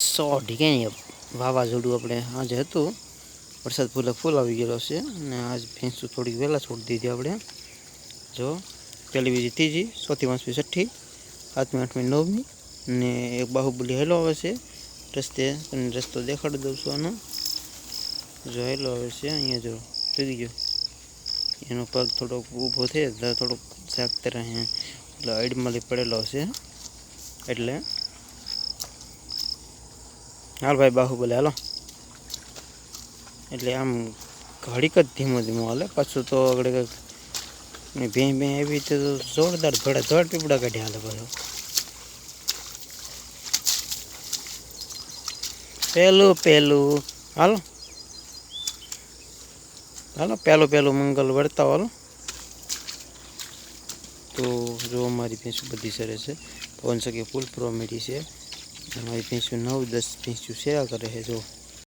સો ઢીકાઈ વાવાઝોડું આપણે આજે હતું. વરસાદ ફૂલે ફૂલ આવી ગયેલો છે અને આજ ભેંસું થોડીક વહેલા છોડી દીધી આપણે. જો, પહેલી બીજી ત્રીજી, ચોથી, પાંચમી, છઠ્ઠી, સાતમી, આઠમી, નવમી ને એક બાહુબલી હેલો આવે છે. રસ્તે તમને રસ્તો દેખાડી દઉં છું આનો. જો હેલો આવે છે, અહીંયા જો, જોઈ ગયો. એનો પગ થોડોક ઊભો થયો થોડોક જાગતે રહે. એટલે અડમલી પડેલો છે, એટલે હાલ ભાઈ બાહુબલી, હાલો. એટલે આમ ઘડીક જ ધીમો ધીમો હાલે. પાછું તો આગળ ભેં ભેં એવી રીતે તો જોરદાર ધોળે ધોળ પીપડા કાઢી હાલે પાછું. પહેલું પહેલું હાલો. હાલો પહેલું પહેલું મંગલ વળતા હાલો. તો જો અમારી ભેંસ બધી સરે છે. પવન સખી ફૂલ પ્રોમેડી છે. અમારી ભેંસું નવ દસ ભેંસું સેવા કરે છે જો